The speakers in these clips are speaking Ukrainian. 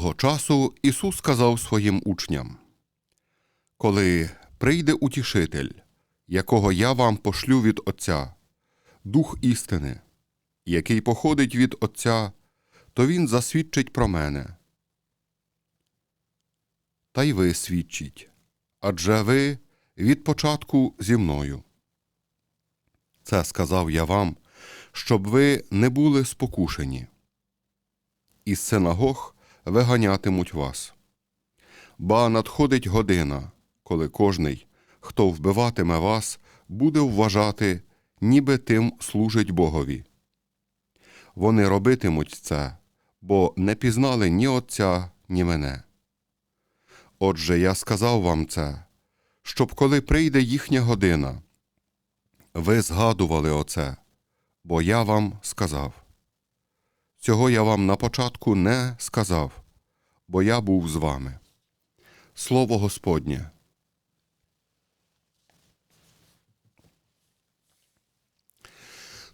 Того часу Ісус сказав своїм учням: Коли прийде утішитель, якого я вам пошлю від Отця, Дух істини, який походить від Отця, то Він засвідчить про мене. Та й ви свідчіть, адже ви від початку зі мною. Це сказав я вам, щоб ви не були спокушені. Із синагог виганятимуть вас. Ба надходить година, коли кожний, хто вбиватиме вас, буде вважати, ніби тим служить Богові. Вони робитимуть це, бо не пізнали ні Отця, ні мене. Отже, я сказав вам це, щоб коли прийде їхня година, ви згадували оце, бо я вам сказав. Цього я вам на початку не сказав, бо я був з вами. Слово Господнє.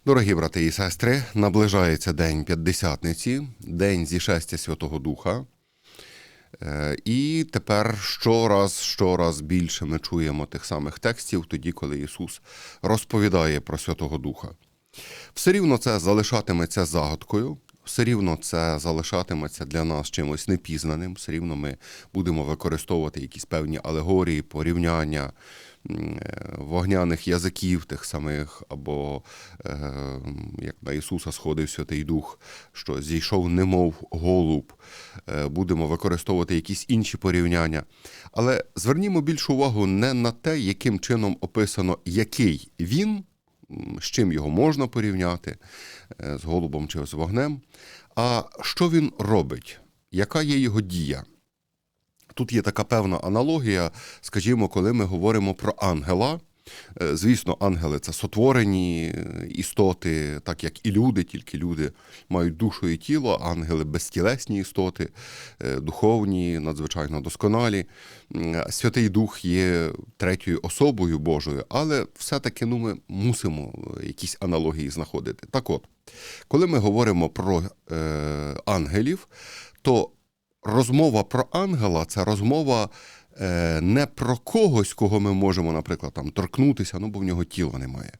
Дорогі брати і сестри, наближається День П'ятдесятниці, День зішестя Святого Духа. Е, І тепер щораз, щораз більше ми чуємо тих самих текстів, тоді, коли Ісус розповідає про Святого Духа. Все рівно це залишатиметься загадкою, все рівно це залишатиметься для нас чимось непізнаним, все рівно ми будемо використовувати якісь певні алегорії, порівняння е, вогняних язиків тих самих, або е, як на Ісуса сходив Святий Дух, що зійшов немов голуб, Е, будемо використовувати якісь інші порівняння. Але звернімо більшу увагу не на те, яким чином описано, який він, з чим його можна порівняти, е, з голубом чи з вогнем, а що він робить, яка є його дія. Тут є така певна аналогія, скажімо, коли ми говоримо про ангела. Е, Звісно, ангели це сотворені е, істоти, так як і люди, тільки люди мають душу і тіло, ангели безтілесні істоти, е, духовні, надзвичайно досконалі. Святий Дух є третьою особою Божою, але все-таки ну, ми мусимо якісь аналогії знаходити. Так от, коли ми говоримо про е, ангелів, то розмова про ангела це розмова не про когось, кого ми можемо, наприклад, там торкнутися, ну бо в нього тіла немає.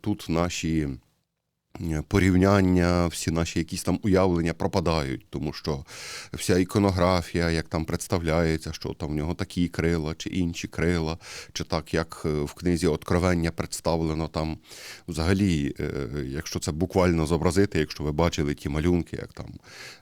Тут наші е, порівняння, всі наші якісь там уявлення пропадають, тому що вся іконографія, як там представляється, що там в нього такі крила чи інші крила, чи так, як е, в книзі Откровення представлено там взагалі, е, якщо це буквально зобразити, якщо ви бачили ті малюнки, як там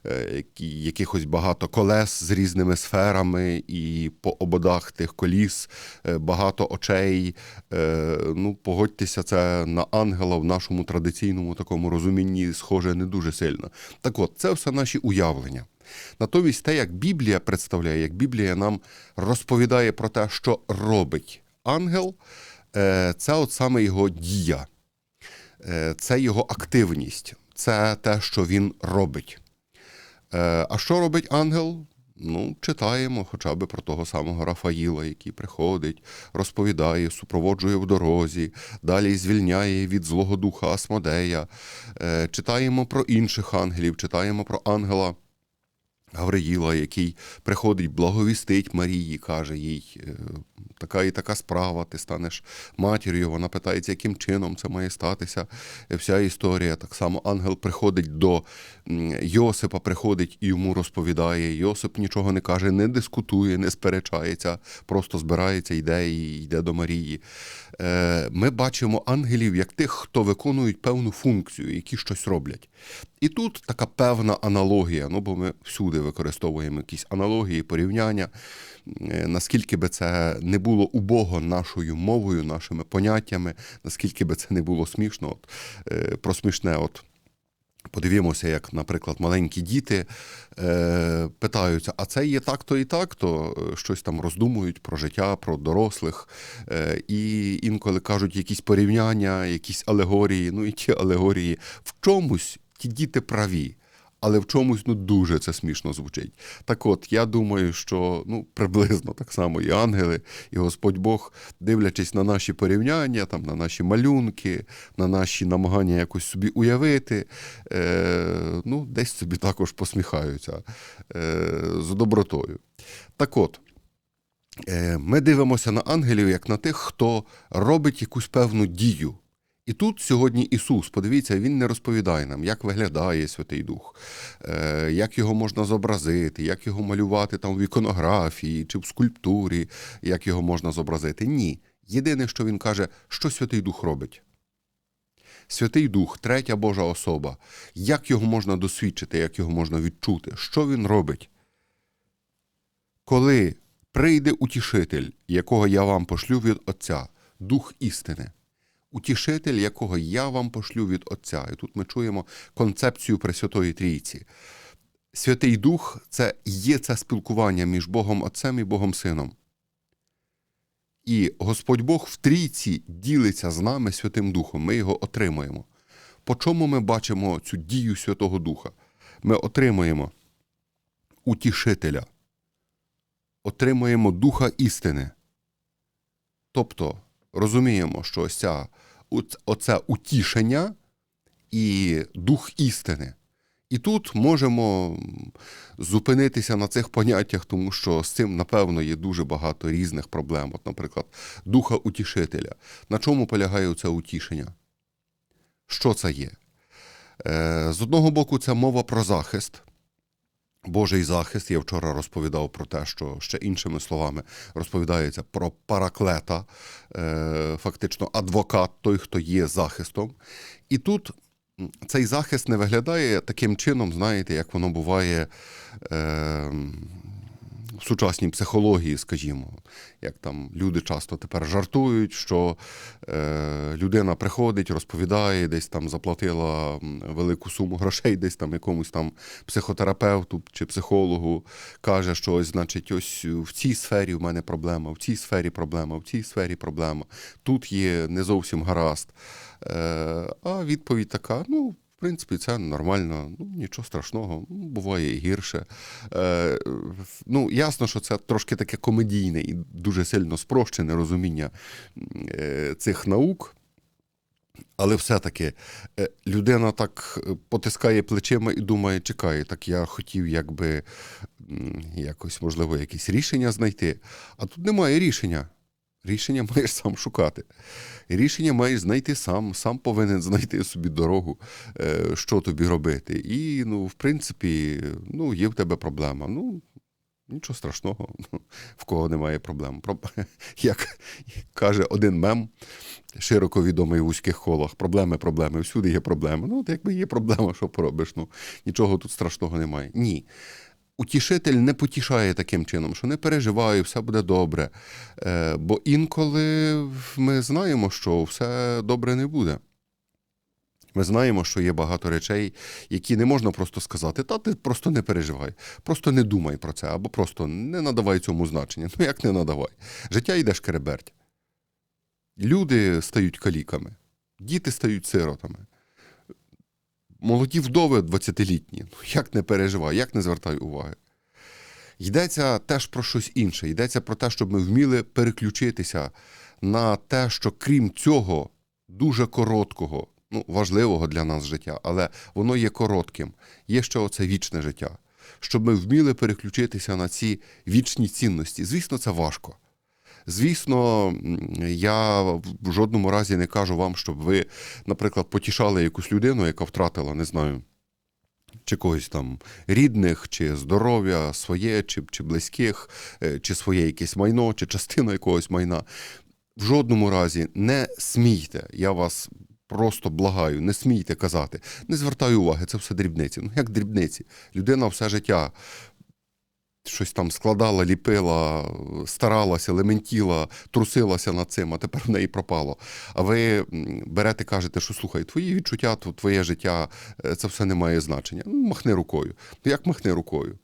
е, якихось багато колес з різними сферами, і по ободах тих коліс е, багато очей. Е, Ну, погодьтеся, це на ангела в нашому традиційному такому розумінні схоже не дуже сильно. Так от, це все наші уявлення. Натомість те, як Біблія представляє, як Біблія нам розповідає про те, що робить ангел, е, це от саме його дія, Е, це його активність, це те, що він робить. Е, А що робить ангел? Ну, читаємо хоча б про того самого Рафаїла, який приходить, розповідає, супроводжує в дорозі, далі звільняє від злого духа Асмодея. Е, Читаємо про інших ангелів, читаємо про ангела Гавриїла, який приходить, благовістить Марії, каже їй, е, така і така справа, ти станеш матір'ю. Вона питається, яким чином це має статися. Вся історія. Так само ангел приходить до Йосипа, приходить і йому розповідає. Йосип нічого не каже, не дискутує, не сперечається, просто збирається, йде і йде до Марії. Е, Ми бачимо ангелів як тих, хто виконують певну функцію, які щось роблять. І тут така певна аналогія, ну бо ми всюди використовуємо якісь аналогії, порівняння. Е, Наскільки би це не було убого нашою мовою, нашими поняттями, наскільки би це не було смішно, от, е, про смішне, от Подивімося, як, наприклад, маленькі діти е, питаються, а це є так-то і так-то, е, щось там роздумують про життя, про дорослих, е, і інколи кажуть якісь порівняння, якісь алегорії. Ну і ті алегорії в чомусь ті діти праві. Але в чомусь ну дуже це смішно звучить. Так от, я думаю, що ну приблизно так само і ангели, і Господь Бог, дивлячись на наші порівняння, там на наші малюнки, на наші намагання якось собі уявити, е, ну десь собі також посміхаються е, з добротою. Так от. Е, Ми дивимося на ангелів як на тих, хто робить якусь певну дію. І тут сьогодні Ісус, подивіться, Він не розповідає нам, як виглядає Святий Дух, е, як його можна зобразити, як його малювати там в іконографії чи в скульптурі, як його можна зобразити. Ні. Єдине, що він каже, що Святий Дух робить. Святий Дух, третя Божа особа. Як його можна досвідчити, як його можна відчути? Що він робить? Коли прийде утішитель, якого я вам пошлю від Отця, Дух істини, утішитель, якого я вам пошлю від Отця. І тут ми чуємо концепцію Пресвятої Трійці. Святий Дух це є це спілкування між Богом Отцем і Богом Сином. І Господь Бог в трійці ділиться з нами Святим Духом, ми його отримуємо. По чому ми бачимо цю дію Святого Духа? Ми отримуємо утішителя, отримуємо Духа істини. Тобто розуміємо, що ось ця, оце утішення і дух істини. І тут можемо зупинитися на цих поняттях, тому що з цим, напевно, є дуже багато різних проблем. От, наприклад, духа утішителя. На чому полягає це утішення? Що це є? Е, З одного боку, це мова про захист. Божий захист. Я вчора розповідав про те, що ще іншими словами розповідається про параклета, е, фактично адвокат, той, хто є захистом. І тут цей захист не виглядає таким чином, знаєте, як воно буває е, в сучасній психології, скажімо. Як там люди часто тепер жартують, що е, людина приходить, розповідає, десь там заплатила велику суму грошей, десь там якомусь там психотерапевту чи психологу, каже, що ось, значить, ось в цій сфері в мене проблема, в цій сфері проблема, в цій сфері проблема. Тут є не зовсім гаразд. Е, а відповідь така: ну. Принципі, це нормально, ну нічого страшного, ну, буває і гірше. Е, ну, ясно, що це трошки таке комедійне і дуже сильно спрощене розуміння е, цих наук. Але все-таки е, людина так е, потискає плечима і думає, чекай, так я хотів якби якось, можливо, якесь рішення знайти. А тут немає рішення. Рішення маєш сам шукати. Рішення маєш знайти сам, сам повинен знайти собі дорогу, е, що тобі робити. І, ну, в принципі, ну, є в тебе проблема. Ну, нічого страшного, в кого немає проблем. Як каже один мем, широко відомий в вузьких колах, проблеми, проблеми, всюди є проблеми. Ну, от якби є проблема, що поробиш? Ну, нічого тут страшного немає. Ні. Утішитель не потішає таким чином, що не переживай, все буде добре. Е, бо інколи ми знаємо, що все добре не буде. Ми знаємо, що є багато речей, які не можна просто сказати, та ти просто не переживай, просто не думай про це, або просто не надавай цьому значення. Ну як не надавай? Життя йде шкереберть. Люди стають каліками, діти стають сиротами. Молоді вдови 20-літні. Ну як не переживай, як не звертай уваги. Йдеться теж про щось інше. Йдеться про те, щоб ми вміли переключитися на те, що крім цього дуже короткого, ну, важливого для нас життя, але воно є коротким. Є ще оце вічне життя. Щоб ми вміли переключитися на ці вічні цінності. Звісно, це важко. Звісно, я в жодному разі не кажу вам, щоб ви, наприклад, потішали якусь людину, яка втратила, не знаю, чи когось там рідних, чи здоров'я своє, чи, чи близьких, е, чи своє якесь майно, чи частину якогось майна. В жодному разі не смійте. Я вас просто благаю, не смійте казати. Не звертаю уваги, це все дрібниці. Ну як дрібниці? Людина все життя щось там складала, ліпила, старалася, лементіла, трусилася над цим, а тепер в неї пропало. А ви берете, кажете, що слухай, твої відчуття, тв- твоє життя, е, це все не має значення. Ну, махни рукою. Як махни рукою?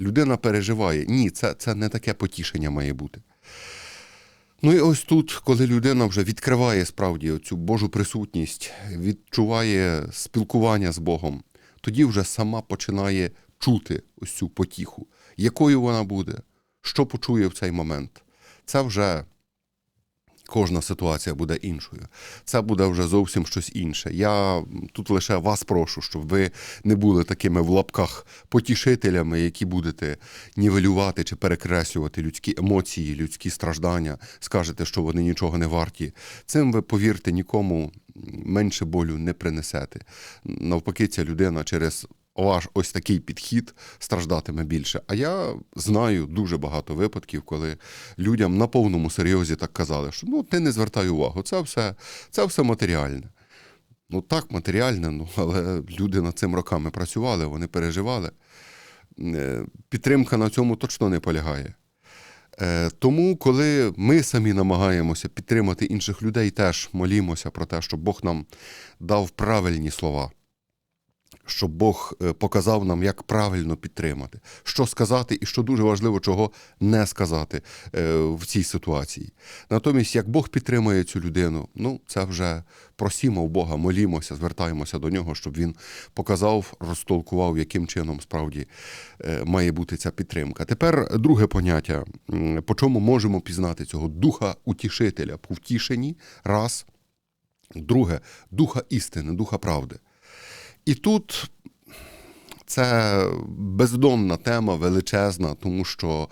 Людина переживає. Ні, це, це не таке потішення має бути. Ну і ось тут, коли людина вже відкриває справді цю Божу присутність, відчуває спілкування з Богом, тоді вже сама починає чути ось цю потіху. Якою вона буде, що почує в цей момент. Це вже кожна ситуація буде іншою. Це буде вже зовсім щось інше. Я тут лише вас прошу, щоб ви не були такими в лапках потішителями, які будете нівелювати чи перекреслювати людські емоції, людські страждання, скажете, що вони нічого не варті. Цим ви, повірте, нікому менше болю не принесете. Навпаки, ця людина через ваш ось такий підхід страждатиме більше. А я знаю дуже багато випадків, коли людям на повному серйозі так казали, що ну ти не звертай увагу, це все, це все матеріальне. Ну так, матеріальне, ну, але люди над цим роками працювали, вони переживали. Е, Підтримка на цьому точно не полягає. Е, Тому, коли ми самі намагаємося підтримати інших людей, теж молімося про те, щоб Бог нам дав правильні слова, щоб Бог е, показав нам, як правильно підтримати, що сказати і що дуже важливо, чого не сказати е, в цій ситуації. Натомість, як Бог підтримує цю людину, ну це вже просімо в Бога, молімося, звертаємося до нього, щоб він показав, розтолкував, яким чином справді е, має бути ця підтримка. Тепер друге поняття, по чому можемо пізнати цього духа утішителя по втішенні, раз. Друге, духа істини, духа правди. І тут це бездонна тема, величезна, тому що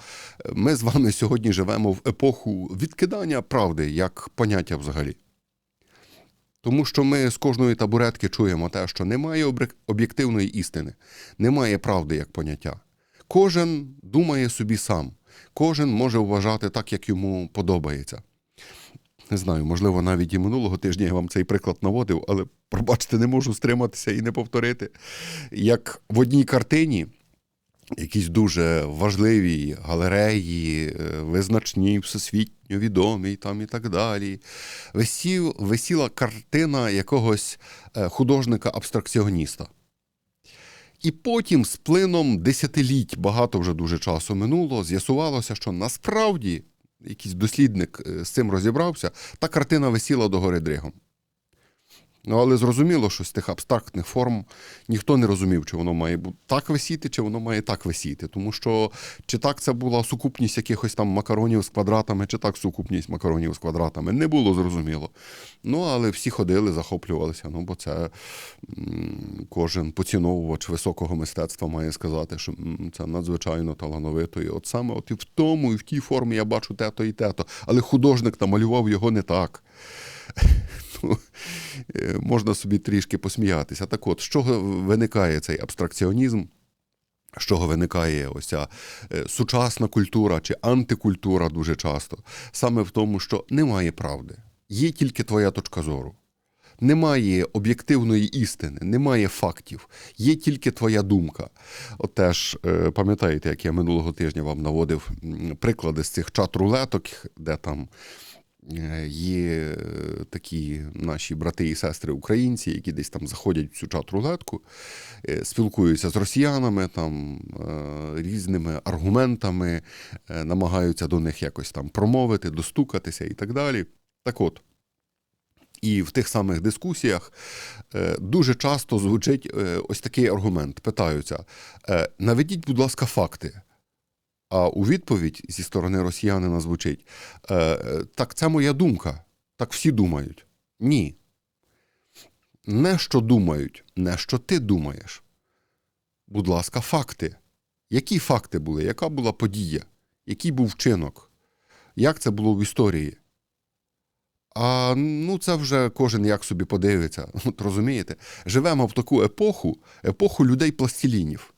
ми з вами сьогодні живемо в епоху відкидання правди як поняття взагалі. Тому що ми з кожної табуретки чуємо те, що немає об'єктивної істини, немає правди як поняття. Кожен думає собі сам, кожен може вважати так, як йому подобається. Не знаю, можливо, навіть і минулого тижня я вам цей приклад наводив, але пробачте, не можу стриматися і не повторити. Як в одній картині, якісь дуже важливі галереї, е, визначні, всесвітньо відомі там і так далі. Висів, висіла картина якогось е, художника-абстракціоніста. І потім, з плином десятиліть, багато вже дуже часу минуло, з'ясувалося, що насправді якийсь дослідник е, з цим розібрався, та картина висіла догори дригом. Ну, але зрозуміло, що з тих абстрактних форм ніхто не розумів, чи воно має так висіти, чи воно має так висіти. Тому що чи так це була сукупність якихось там макаронів з квадратами, чи так сукупність макаронів з квадратами, не було зрозуміло. Ну, але всі ходили, захоплювалися. Ну, бо це кожен поціновувач високого мистецтва має сказати, що це надзвичайно талановито. І от саме от і в тому, і в тій формі я бачу те-то і те-то. Але художник намалював його не так. Е, можна собі трішки посміятися. Так от, з чого виникає цей абстракціонізм? З чого виникає ось ця е, сучасна культура чи антикультура дуже часто? Саме в тому, що немає правди, є тільки твоя точка зору. Немає об'єктивної істини, немає фактів, є тільки твоя думка. От теж е, пам'ятаєте, як я минулого тижня вам наводив приклади з цих чат-рулеток, де там є е, такі наші брати і сестри українці, які десь там заходять в цю чат-рулетку, е, спілкуються з росіянами, там е, різними аргументами, е, намагаються до них якось там промовити, достукатися і так далі. Так от. І в тих самих дискусіях е, дуже часто звучить е, ось такий аргумент. Питаються: е, наведіть, будь ласка, факти. А у відповідь зі сторони росіянина звучить: е, е, так це моя думка, так всі думають. Ні. Не що думають, не що ти думаєш. Будь ласка, факти. Які факти були? Яка була подія? Який був вчинок? Як це було в історії? А ну це вже кожен як собі подивиться. От розумієте, живемо в таку епоху, епоху людей пластилінів.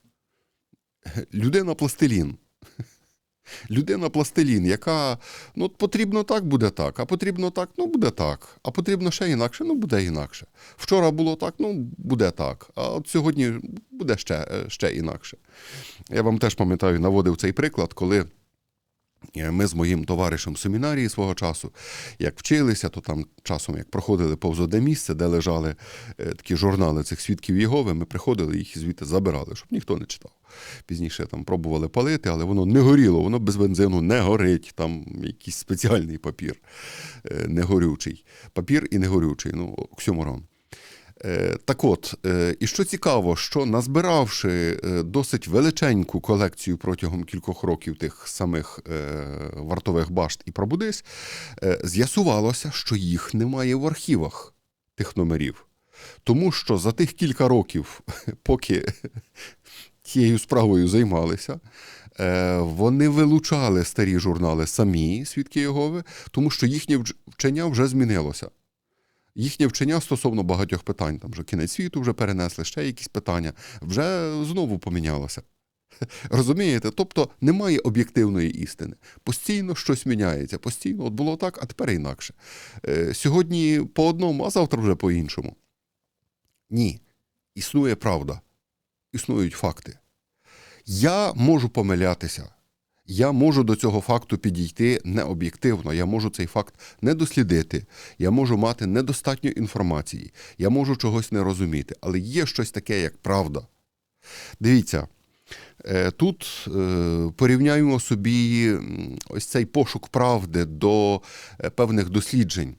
Людина пластилін. Людина пластилін, яка ну потрібно так, буде так, а потрібно так, ну буде так, а потрібно ще інакше, ну буде інакше. Вчора було так, ну буде так. А от сьогодні буде ще, е, ще інакше. Я вам теж пам'ятаю, наводив цей приклад, коли. Е, Ми з моїм товаришем в семінарії свого часу, як вчилися, то там часом, як проходили повз одне місце, де лежали е, такі журнали цих свідків Єгови, ми приходили їх звідти забирали, щоб ніхто не читав. Пізніше там пробували палити, але воно не горіло, воно без бензину не горить. Там якийсь спеціальний папір е, негорючий. Папір і негорючий, ну, оксюморон. Е, Так от, е, і що цікаво, що назбиравши е, досить величеньку колекцію протягом кількох років тих самих вартових башт і пробудись, е, з'ясувалося, що їх немає в архівах тих номерів. Тому що за тих кілька років, поки цією справою займалися, вони вилучали старі журнали самі, свідки Єгови, тому що їхнє вчення вже змінилося. Їхнє вчення стосовно багатьох питань, там вже кінець світу вже перенесли, ще якісь питання, вже знову помінялося. Розумієте? Тобто немає об'єктивної істини. Постійно щось міняється, постійно от було так, а тепер інакше. Е, Сьогодні по одному, а завтра вже по-іншому. Ні. Існує правда, існують факти. Я можу помилятися. Я можу до цього факту підійти необ'єктивно, я можу цей факт не дослідити, я можу мати недостатньо інформації, я можу чогось не розуміти, але є щось таке, як правда. Дивіться, е, тут е, порівняємо собі ось цей пошук правди до е, певних досліджень.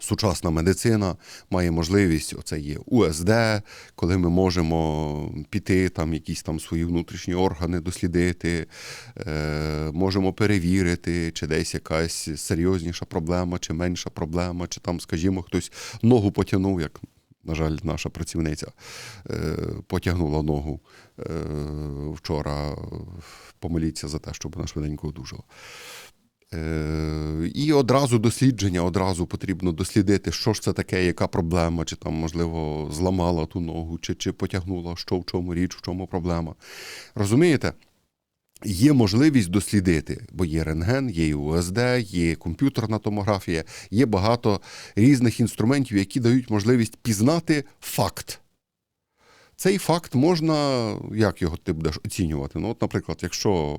Сучасна медицина має можливість, оце є УСД, коли ми можемо піти, там якісь там свої внутрішні органи дослідити, е, можемо перевірити, чи десь якась серйозніша проблема, чи менша проблема, чи там, скажімо, хтось ногу потягнув, як, на жаль, наша працівниця е, потягнула ногу е, вчора. Помоліться за те, щоб вона швиденько одужала. Е, І одразу дослідження, одразу потрібно дослідити, що ж це таке, яка проблема, чи там, можливо, зламала ту ногу, чи, чи потягнула, що в чому річ, в чому проблема. Розумієте? Є можливість дослідити, бо є рентген, є УСД, є комп'ютерна томографія, є багато різних інструментів, які дають можливість пізнати факт. Цей факт можна, як його ти будеш оцінювати? Ну, от, наприклад, якщо,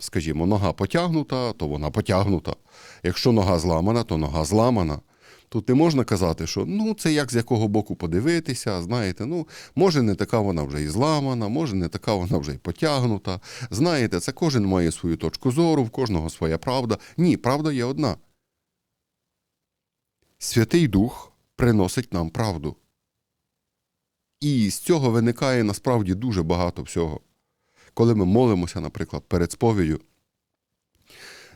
скажімо, нога потягнута, то вона потягнута. Якщо нога зламана, то нога зламана. Тут не можна казати, що ну це як з якого боку подивитися, знаєте, ну може не така вона вже і зламана, може не така вона вже і потягнута. Знаєте, це кожен має свою точку зору, в кожного своя правда. Ні, правда є одна. Святий Дух приносить нам правду. І з цього виникає насправді дуже багато всього. Коли ми молимося, наприклад, перед сповіддю,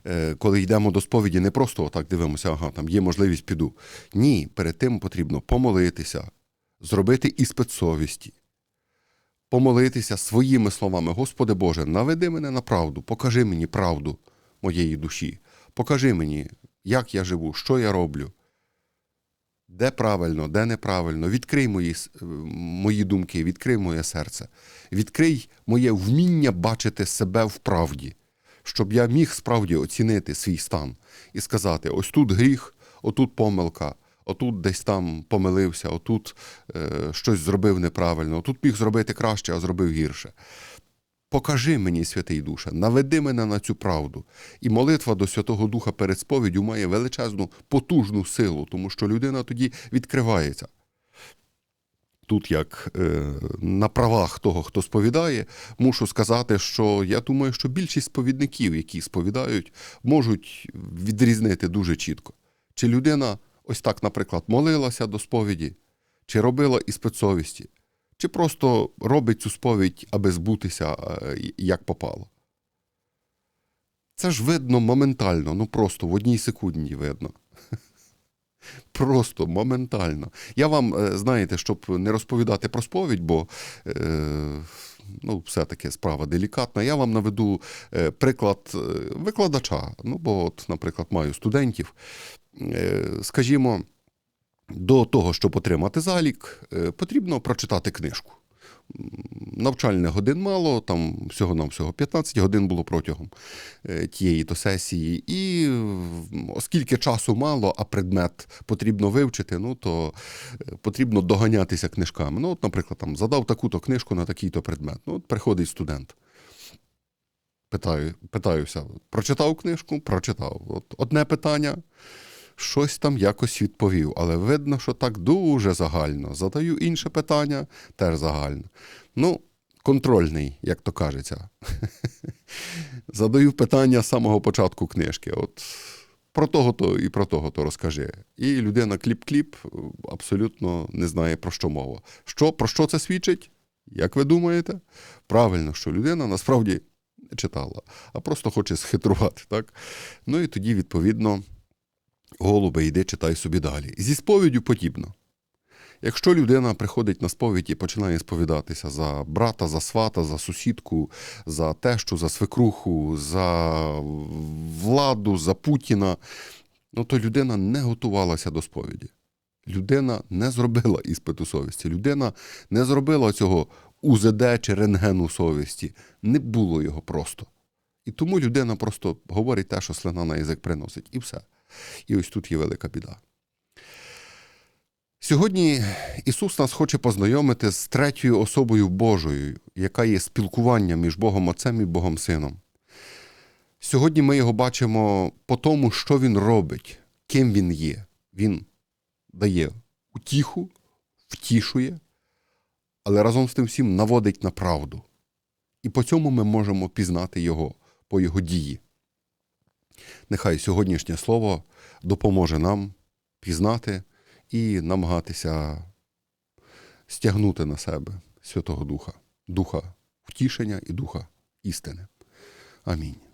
е, коли йдемо до сповіді, не просто отак дивимося, ага, там є можливість піду. Ні, перед тим потрібно помолитися, зробити іспит совісті, помолитися своїми словами: Господи Боже, наведи мене на правду, покажи мені правду моєї душі, покажи мені, як я живу, що я роблю. Де правильно, де неправильно, відкрий мої, е, мої думки, відкрий моє серце, відкрий моє вміння бачити себе в правді, щоб я міг справді оцінити свій стан і сказати: ось тут гріх, отут помилка, отут десь там помилився, отут е, щось зробив неправильно, отут міг зробити краще, а зробив гірше. Покажи мені, Святий Душе, наведи мене на цю правду. І молитва до Святого Духа перед сповіддю має величезну потужну силу, тому що людина тоді відкривається. Тут, як е, на правах того, хто сповідає, мушу сказати, що я думаю, що більшість сповідників, які сповідають, можуть відрізнити дуже чітко. Чи людина ось так, наприклад, молилася до сповіді, чи робила іспит совісті, чи просто робить цю сповідь, аби збутися, е, як попало. Це ж видно моментально, ну просто в одній секунді видно. Просто моментально. Я вам, е, знаєте, щоб не розповідати про сповідь, бо е, ну, все-таки справа делікатна, я вам наведу приклад викладача. Ну, бо, от, наприклад, маю студентів. Скажімо, до того, щоб отримати залік, е, потрібно прочитати книжку. Навчальних годин мало, там всього-навсього 15 годин було протягом е, тієї то сесії. І оскільки часу мало, а предмет потрібно вивчити, ну то е, потрібно доганятися книжками. Ну, от, наприклад, там задав таку-то книжку на такий-то предмет. Ну, от приходить студент. Питаю, питаюся, прочитав книжку? Прочитав. От одне питання, щось там якось відповів, але видно, що так дуже загально. Задаю інше питання, теж загально. Ну, контрольний, як то кажеться. Задаю питання з самого початку книжки. От про того то і про того то розкажи. І людина кліп-кліп абсолютно не знає про що мова. Що, про що це свідчить? Як ви думаєте? Правильно, що людина насправді не читала, а просто хоче схитрувати. Так? Ну і тоді, відповідно, голубе, йди, читай собі далі. Зі сповіддю подібно. Якщо людина приходить на сповідь і починає сповідатися за брата, за свата, за сусідку, за тещу, за свекруху, за владу, за Путіна, ну то людина не готувалася до сповіді. Людина не зробила іспиту совісті. Людина не зробила цього УЗД чи рентгену совісті. Не було його просто. І тому людина просто говорить те, що слина на язик приносить, і все. І ось тут є велика біда. Сьогодні Ісус нас хоче познайомити з третьою особою Божою, яка є спілкуванням між Богом Отцем і Богом Сином. Сьогодні ми його бачимо по тому, що він робить, ким він є. Він дає утіху, втішує, але разом з тим всім наводить на правду. І по цьому ми можемо пізнати його, по його дії. Нехай сьогоднішнє слово допоможе нам пізнати і намагатися стягнути на себе Святого Духа, Духа втішення і Духа істини. Амінь.